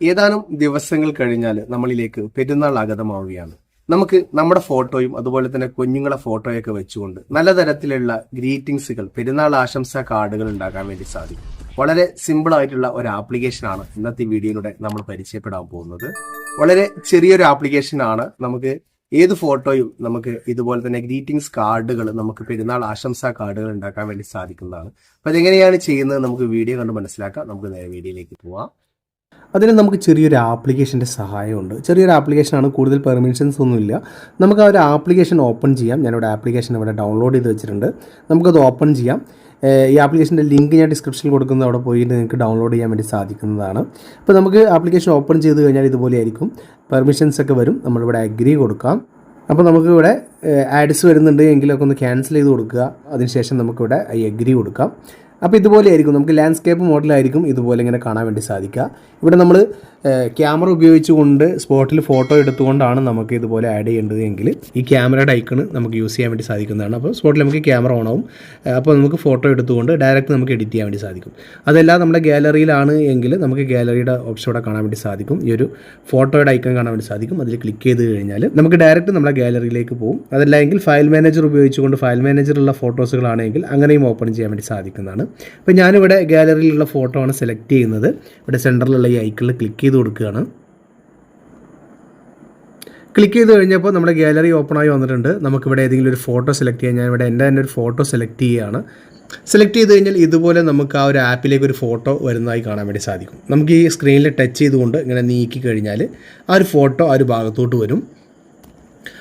ഏതാനും ദിവസങ്ങൾ കഴിഞ്ഞാൽ നമ്മളിലേക്ക് പെരുന്നാൾ ആഗതമാവുകയാണ്. നമുക്ക് നമ്മുടെ ഫോട്ടോയും അതുപോലെ തന്നെ കുഞ്ഞുങ്ങളെ ഫോട്ടോയൊക്കെ വെച്ചുകൊണ്ട് നല്ല തരത്തിലുള്ള ഗ്രീറ്റിംഗ്സുകൾ പെരുന്നാൾ ആശംസാ കാർഡുകൾ ഉണ്ടാക്കാൻ വേണ്ടി സാധിക്കും. വളരെ സിമ്പിൾ ആയിട്ടുള്ള ഒരു ആപ്ലിക്കേഷനാണ് ഇന്നത്തെ വീഡിയോയിലൂടെ നമ്മൾ പരിചയപ്പെടാൻ പോകുന്നത്. വളരെ ചെറിയൊരു ആപ്ലിക്കേഷനാണ് നമുക്ക് ഏത് ഫോട്ടോയും നമുക്ക് ഇതുപോലെ തന്നെ ഗ്രീറ്റിംഗ്സ് കാർഡുകൾ നമുക്ക് പെരുന്നാൾ ആശംസാ കാർഡുകൾ ഉണ്ടാക്കാൻ വേണ്ടി സാധിക്കുന്നതാണ്. അപ്പൊ അതെങ്ങനെയാണ് ചെയ്യുന്നത് നമുക്ക് വീഡിയോ കണ്ട് മനസ്സിലാക്കാം. നമുക്ക് നേരെ വീഡിയോയിലേക്ക് പോവാം. അതിന് നമുക്ക് ചെറിയൊരു ആപ്ലിക്കേഷന്റെ സഹായമുണ്ട്. ചെറിയൊരു ആപ്ലിക്കേഷനാണ് കൂടുതൽ പെർമിഷൻസ് ഒന്നുമില്ല. നമുക്ക് ആ ഒരു ആപ്ലിക്കേഷൻ ഓപ്പൺ ചെയ്യാം. ഞാനിവിടെ ആപ്ലിക്കേഷൻ ഇവിടെ ഡൗൺലോഡ് ചെയ്ത് വെച്ചിട്ടുണ്ട്. നമുക്കത് ഓപ്പൺ ചെയ്യാം. ഈ ആപ്ലിക്കേഷന്റെ ലിങ്ക് ഞാൻ ഡിസ്ക്രിപ്ഷനിൽ കൊടുക്കുന്നത് അവിടെ പോയിട്ട് നിങ്ങൾക്ക് ഡൗൺലോഡ് ചെയ്യാൻ വേണ്ടി സാധിക്കുന്നതാണ്. അപ്പോൾ നമുക്ക് ആപ്ലിക്കേഷൻ ഓപ്പൺ ചെയ്ത് കഴിഞ്ഞാൽ ഇതുപോലെ ആയിരിക്കും. പെർമിഷൻസ് ഒക്കെ വരും. നമ്മളിവിടെ അഗ്രി കൊടുക്കാം. അപ്പോൾ നമുക്കിവിടെ ആഡ്സ് വരുന്നുണ്ട് എങ്കിലൊക്കെ ഒന്ന് ക്യാൻസൽ ചെയ്ത് കൊടുക്കുക. അതിനുശേഷം നമുക്കിവിടെ ഐ അഗ്രി കൊടുക്കാം. അപ്പോൾ ഇതുപോലെ ആയിരിക്കും. നമുക്ക് ലാൻഡ്സ്കേപ്പ് മോഡലായിരിക്കും ഇതുപോലെ ഇങ്ങനെ കാണാൻ വേണ്ടി സാധിക്കുക. ഇവിടെ നമ്മൾ ക്യാമറ ഉപയോഗിച്ചുകൊണ്ട് സ്പോട്ടിൽ ഫോട്ടോ എടുത്തുകൊണ്ടാണ് നമുക്ക് ഇതുപോലെ ആഡ് ചെയ്യേണ്ടത് എങ്കിൽ ഈ ക്യാമറയുടെ ഐക്കൺ നമുക്ക് യൂസ് ചെയ്യാൻ വേണ്ടി സാധിക്കുന്നതാണ്. അപ്പോൾ സ്പോട്ടിൽ നമുക്ക് ക്യാമറ ഓൺ ആവും. അപ്പോൾ നമുക്ക് ഫോട്ടോ എടുത്തുകൊണ്ട് ഡയറക്റ്റ് നമുക്ക് എഡിറ്റ് ചെയ്യാൻ വേണ്ടി സാധിക്കും. അതെല്ലാം നമ്മുടെ ഗാലറിയിലാണ് എങ്കിൽ നമുക്ക് ഗാലറിയുടെ ഓപ്ഷൻ ഇവിടെ കാണാൻ വേണ്ടി സാധിക്കും. ഈ ഒരു ഫോട്ടോയുടെ ഐക്കൺ കാണാൻ വേണ്ടി സാധിക്കും. അതിൽ ക്ലിക്ക് ചെയ്ത് കഴിഞ്ഞാൽ നമുക്ക് ഡയറക്റ്റ് നമ്മുടെ ഗാലറിയിലേക്ക് പോകും അതല്ല എങ്കിൽ ഫയൽ മാനേജർ ഉപയോഗിച്ചുകൊണ്ട് ഫയൽ മാനേജറിലുള്ള ഫോട്ടോസുകളാണെങ്കിൽ അങ്ങനെയും ഓപ്പൺ ചെയ്യാൻ വേണ്ടി സാധിക്കുന്നതാണ്. അപ്പോൾ ഞാനിവിടെ ഗാലറിയിലുള്ള ഫോട്ടോ ആണ് സെലക്ട് ചെയ്യുന്നത്. ഇവിടെ സെന്ററിലുള്ള ഈ ഐക്കണിൽ ക്ലിക്ക് ചെയ്ത് കൊടുക്കുകയാണ്. ക്ലിക്ക് ചെയ്ത് കഴിഞ്ഞപ്പോൾ നമ്മുടെ ഗാലറി ഓപ്പൺ ആയി വന്നിട്ടുണ്ട്. നമുക്കിവിടെ ഏതെങ്കിലും ഒരു ഫോട്ടോ സെലക്ട് ചെയ്യാം. ഞാൻ ഇവിടെ എന്റെ തന്നെ ഒരു ഫോട്ടോ സെലക്ട് ചെയ്യുകയാണ്. സെലക്ട് ചെയ്ത് കഴിഞ്ഞാൽ ഇതുപോലെ നമുക്ക് ആ ഒരു ആപ്പിലേക്ക് ഒരു ഫോട്ടോ വരുന്നതായി കാണാൻ വേണ്ടി സാധിക്കും. നമുക്ക് ഈ സ്ക്രീനിൽ ടച്ച് ചെയ്തുകൊണ്ട് ഇങ്ങനെ നീക്കി കഴിഞ്ഞാൽ ആ ഒരു ഫോട്ടോ ആ ഒരു ഭാഗത്തോട്ട് വരും.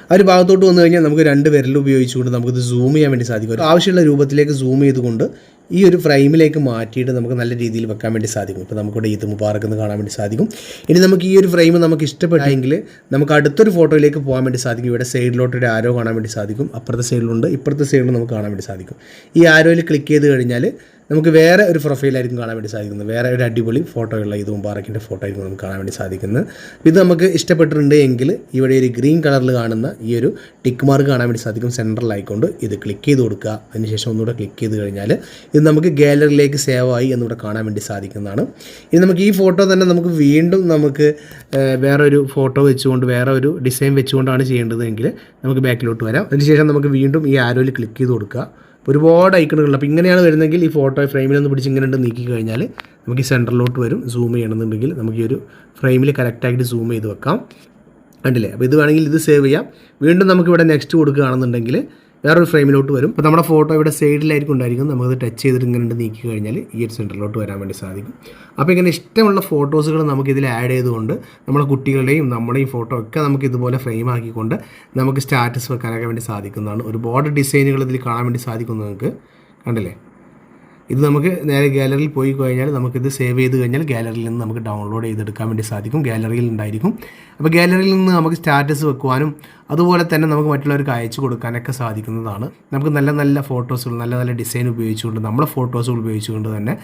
ആ ഒരു ഭാഗത്തോട്ട് വന്നു കഴിഞ്ഞാൽ നമുക്ക് രണ്ട് വിരൽ ഉപയോഗിച്ചുകൊണ്ട് നമുക്കിത് സൂം ചെയ്യാൻ വേണ്ടി സാധിക്കും. ആവശ്യമുള്ള രൂപത്തിലേക്ക് സൂം ചെയ്തുകൊണ്ട് ഈ ഒരു ഫ്രെയിമിലേക്ക് മാറ്റിയിട്ട് നമുക്ക് നല്ല രീതിയിൽ വെക്കാൻ വേണ്ടി സാധിക്കും. ഇപ്പോൾ നമുക്കിവിടെ ഈദ് മുബാറക്ക് എന്ന് കാണാൻ വേണ്ടി സാധിക്കും. ഇനി നമുക്ക് ഈ ഒരു ഫ്രെയിം നമുക്ക് ഇഷ്ടപ്പെട്ടെങ്കിൽ നമുക്ക് അടുത്തൊരു ഫോട്ടോയിലേക്ക് പോകാൻ വേണ്ടി സാധിക്കും. ഇവിടെ സൈഡിലോട്ട് ഒരു ആരോ കാണാൻ വേണ്ടി സാധിക്കും. അപ്പുറത്തെ സൈഡിലുണ്ട്. ഇപ്പുറത്തെ സൈഡിലും നമുക്ക് കാണാൻ വേണ്ടി സാധിക്കും. ഈ ആരോയിൽ ക്ലിക്ക് ചെയ്ത് കഴിഞ്ഞാൽ നമുക്ക് വേറെ ഒരു പ്രൊഫൈലായിരിക്കും കാണാൻ വേണ്ടി സാധിക്കുന്നത്. വേറെ ഒരു അടിപൊളി ഫോട്ടോയുള്ള ഇത് മുബാറക്കിന്റെ ഫോട്ടോ ആയിരിക്കും നമുക്ക് കാണാൻ വേണ്ടി സാധിക്കുന്നത്. ഇത് നമുക്ക് ഇഷ്ടപ്പെട്ടിട്ടുണ്ട് എങ്കിൽ ഇവിടെ ഒരു ഗ്രീൻ കളറിൽ കാണുന്ന ഈ ഒരു ടിക്ക് മാർക്ക് കാണാൻ വേണ്ടി സാധിക്കും സെൻട്രലായിക്കൊണ്ട് ഇത് ക്ലിക്ക് ചെയ്ത് കൊടുക്കുക. അതിനുശേഷം ഒന്നുകൂടെ ക്ലിക്ക് ചെയ്ത് കഴിഞ്ഞാൽ ഇത് നമുക്ക് ഗാലറിയിലേക്ക് സേവ് ആയി എന്നിവിടെ കാണാൻ വേണ്ടി സാധിക്കുന്നതാണ്. ഇനി നമുക്ക് ഈ ഫോട്ടോ തന്നെ നമുക്ക് വീണ്ടും നമുക്ക് വേറെ ഒരു ഫോട്ടോ വെച്ചുകൊണ്ട് വേറെ ഒരു ഡിസൈൻ വെച്ചുകൊണ്ടാണ് ചെയ്യേണ്ടതെങ്കിൽ നമുക്ക് ബാക്കിലോട്ട് വരാം. അതിനുശേഷം നമുക്ക് വീണ്ടും ഈ ആരോയിൽ ക്ലിക്ക് ചെയ്ത് കൊടുക്കുക. ഒരുപാട് ഐക്കണുകളുണ്ട് അപ്പോൾ ഇങ്ങനെയാണ് വരുന്നതെങ്കിൽ ഈ ഫോട്ടോ ഫ്രെയിമിലൊന്ന് പിടിച്ച് ഇങ്ങനെ ഉണ്ട് നീക്കി കഴിഞ്ഞാൽ നമുക്ക് ഈ സെന്ററിലോട്ട് വരും. സൂം ചെയ്യണമെന്നുണ്ടെങ്കിൽ നമുക്ക് ഈ ഒരു ഫ്രെയിമിൽ കറക്റ്റായിട്ട് സൂം ചെയ്ത് വെക്കാം. കണ്ടില്ലേ? അപ്പോൾ ഇത് വേണമെങ്കിൽ ഇത് സേവ് ചെയ്യാം. വീണ്ടും നമുക്കിവിടെ നെക്സ്റ്റ് കൊടുക്കുകയാണെന്നുണ്ടെങ്കിൽ വേറൊരു ഫ്രെയിമിലോട്ട് വരും. അപ്പോൾ നമ്മുടെ ഫോട്ടോ ഇവിടെ സൈഡിലായിരിക്കും ഉണ്ടായിരിക്കും നമുക്കത് ടച്ച് ചെയ്തിട്ട് ഇങ്ങനെ നീക്കി കഴിഞ്ഞാൽ ഈ ഒരു സെന്ററിലോട്ട് വരാൻ വേണ്ടി സാധിക്കും. അപ്പോൾ ഇങ്ങനെ ഇഷ്ടമുള്ള ഫോട്ടോസുകൾ നമുക്ക് ഇതിൽ ആഡ് ചെയ്തുകൊണ്ട് നമ്മുടെ കുട്ടികളുടെയും നമ്മുടെയും ഫോട്ടോ ഒക്കെ നമുക്ക് ഇതുപോലെ ഫ്രെയിം ആക്കിക്കൊണ്ട് നമുക്ക് സ്റ്റാറ്റസ് വെക്കാനൊക്കെ വേണ്ടി സാധിക്കുന്നതാണ്. ഒരുപാട് ഡിസൈനുകൾ ഇതിൽ കാണാൻ വേണ്ടി സാധിക്കും നിങ്ങൾക്ക്. കണ്ടില്ലേ? ഇത് നമുക്ക് നേരെ ഗാലറിയിൽ പോയി കഴിഞ്ഞാൽ നമുക്കിത് സേവ് ചെയ്ത് കഴിഞ്ഞാൽ ഗാലറിയിൽ നിന്ന് നമുക്ക് ഡൗൺലോഡ് ചെയ്തെടുക്കാൻ വേണ്ടി സാധിക്കും. ഗാലറിയിൽ ഉണ്ടായിരിക്കും. അപ്പോൾ ഗാലറിയിൽ നിന്ന് നമുക്ക് സ്റ്റാറ്റസ് വെക്കുവാനും അതുപോലെ തന്നെ നമുക്ക് മറ്റുള്ളവർക്ക് അയച്ചു കൊടുക്കാനൊക്കെ സാധിക്കുന്നതാണ്. നമുക്ക് നല്ല നല്ല ഫോട്ടോസുകൾ നല്ല നല്ല ഡിസൈൻ ഉപയോഗിച്ചുകൊണ്ട് നമ്മുടെ ഫോട്ടോസുകൾ ഉപയോഗിച്ചുകൊണ്ട് തന്നെ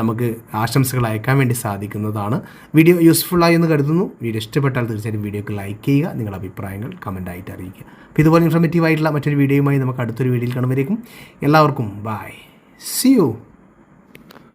നമുക്ക് ആശംസകൾ അയക്കാൻ വേണ്ടി സാധിക്കുന്നതാണ്. വീഡിയോ യൂസ്ഫുള്ളായി എന്ന് കരുതുന്നു. വീഡിയോ ഇഷ്ടപ്പെട്ടാൽ തീർച്ചയായും വീഡിയോക്ക് ലൈക്ക് ചെയ്യുക നിങ്ങളുടെ അഭിപ്രായങ്ങൾ കമന്റായിട്ട് അറിയിക്കുക. അപ്പോൾ ഇതുപോലെ ഇൻഫർമേറ്റീവ് ആയിട്ടുള്ള മറ്റൊരു വീഡിയോയുമായി നമുക്ക് അടുത്തൊരു വീഡിയോയിൽ കാണുമ്പോഴേക്കും എല്ലാവർക്കും ബൈ See you.